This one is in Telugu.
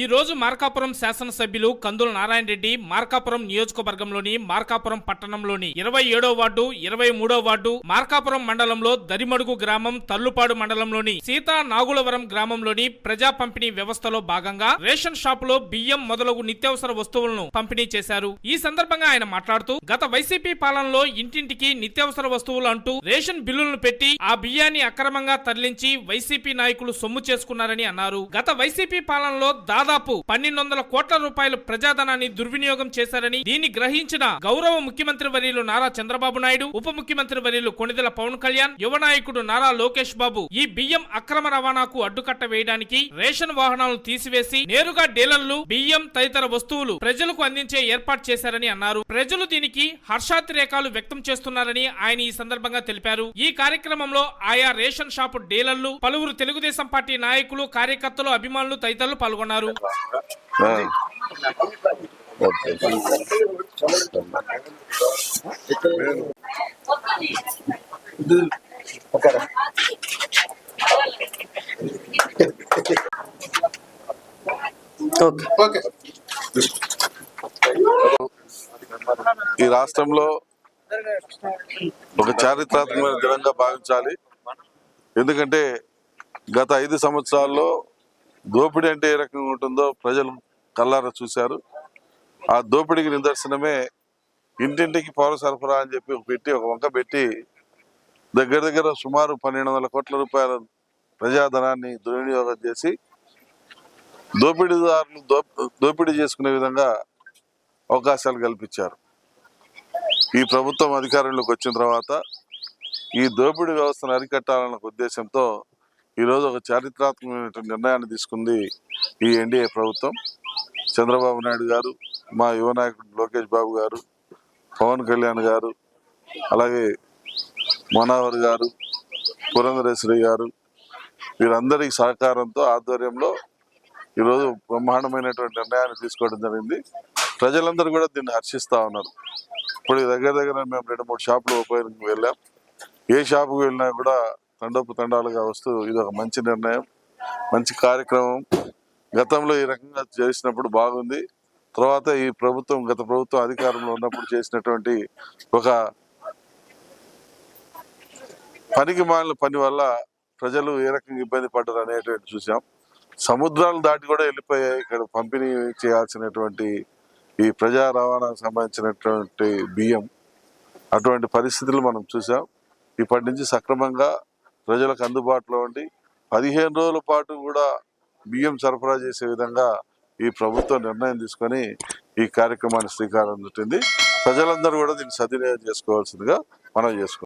ఈ రోజు మార్కాపురం శాసనసభ్యులు కందుల నారాయణ రెడ్డి మార్కాపురం నియోజకవర్గంలోని మార్కాపురం పట్టణంలోని ఇరవై ఏడో వార్డు ఇరవై మూడో వార్డు మార్కాపురం మండలంలో దరిమడుగు గ్రామం తల్లుపాడు మండలంలోని సీతా నాగులవరం గ్రామంలోని ప్రజా పంపిణీ వ్యవస్థలో భాగంగా రేషన్ షాపులో బియ్యం మొదలగు నిత్యావసర వస్తువులను పంపిణీ చేశారు. ఈ సందర్భంగా ఆయన మాట్లాడుతూ గత వైసీపీ పాలనలో ఇంటింటికి నిత్యావసర వస్తువులు అంటూ రేషన్ బిల్లులను పెట్టి ఆ బియ్యాన్ని అక్రమంగా తరలించి వైసీపీ నాయకులు సొమ్ము చేసుకున్నారని అన్నారు. గత వైసీపీ పాలనలో దాదాపు దాదాపు పన్నెండు వందల కోట్ల రూపాయలు ప్రజాధనాన్ని దుర్వినియోగం చేశారని దీన్ని గ్రహించిన గౌరవ ముఖ్యమంత్రి వర్యులు నారా చంద్రబాబు నాయుడు ఉప ముఖ్యమంత్రి వర్యులు కొణిదెల పవన్ కళ్యాణ్ యువ నాయకుడు నారా లోకేష్ బాబు ఈ బియ్యం అక్రమ రవాణాకు అడ్డుకట్ట వేయడానికి రేషన్ వాహనాలను తీసివేసి నేరుగా డీలర్లు బియ్యం తదితర వస్తువులు ప్రజలకు అందించే ఏర్పాటు చేశారని అన్నారు. ప్రజలు దీనికి హర్షాతిరేకాలు వ్యక్తం చేస్తున్నారని ఆయన ఈ సందర్భంగా తెలిపారు. ఈ కార్యక్రమంలో ఆయా రేషన్ షాపు డీలర్లు పలువురు తెలుగుదేశం పార్టీ నాయకులు కార్యకర్తలు అభిమానులు తదితరులు పాల్గొన్నారు. ఓకే. ఈ రాష్ట్రంలో ఒక చారిత్రాత్మకమైన దినంగా భావించాలి ఎందుకంటే గత ఐదు సంవత్సరాల్లో దోపిడీ అంటే ఏ రకంగా ఉంటుందో ప్రజలు కల్లారా చూశారు. ఆ దోపిడీకి నిదర్శనమే ఇంటింటికి పౌర సరఫరా అని చెప్పి ఒక పెట్టి ఒక వంక పెట్టి దగ్గర దగ్గర సుమారు పన్నెండు వందల కోట్ల రూపాయల ప్రజాధనాన్ని దుర్వినియోగం చేసి దోపిడీదారులు దో దోపిడీ చేసుకునే విధంగా అవకాశాలు కల్పించారు. ఈ ప్రభుత్వం అధికారంలోకి వచ్చిన తర్వాత ఈ దోపిడీ వ్యవస్థను అరికట్టాలన్న ఉద్దేశంతో ఈరోజు ఒక చారిత్రాత్మకమైన నిర్ణయాన్ని తీసుకుంది ఈ ఎన్డీఏ ప్రభుత్వం. చంద్రబాబు నాయుడు గారు మా యువ నాయకుడు లోకేష్ బాబు గారు పవన్ కళ్యాణ్ గారు అలాగే మనోహర్ గారు పురంధరేశ్వరి గారు వీరందరి సహకారంతో ఆధ్వర్యంలో ఈరోజు బ్రహ్మాండమైనటువంటి నిర్ణయాన్ని తీసుకోవడం జరిగింది. ప్రజలందరూ కూడా దీన్ని హర్షిస్తూ ఉన్నారు. ఇప్పుడు దగ్గర దగ్గర మేము రెండు మూడు షాపులు ఉపయోగించి వెళ్ళాం. ఏ షాపుకి వెళ్ళినా కూడా తండోపు తండాలుగా వస్తూ ఇది ఒక మంచి నిర్ణయం మంచి కార్యక్రమం. గతంలో ఈ రకంగా చేసినప్పుడు బాగుంది. తర్వాత ఈ ప్రభుత్వం గత ప్రభుత్వం అధికారంలో ఉన్నప్పుడు చేసినటువంటి ఒక పనికి మాలిన పని వల్ల ప్రజలు ఏ రకంగా ఇబ్బంది పడ్డారు అనేటువంటి చూసాం సముద్రాలు దాటి కూడా వెళ్ళిపోయాయి. ఇక్కడ పంపిణీ చేయాల్సినటువంటి ఈ ప్రజా రవాణాకు సంబంధించినటువంటి బియ్యం అటువంటి పరిస్థితులు మనం చూసాం ఇప్పటి నుంచి సక్రమంగా ప్రజలకు అందుబాటులో ఉండి పదిహేను రోజుల పాటు కూడా బియ్యం సరఫరా చేసే విధంగా ఈ ప్రభుత్వం నిర్ణయం తీసుకొని ఈ కార్యక్రమాన్ని శ్రీకారం చుట్టింది. ప్రజలందరూ కూడా దీన్ని సద్వినియోగం చేసుకోవాల్సిందిగా మనం చేసుకుంటాం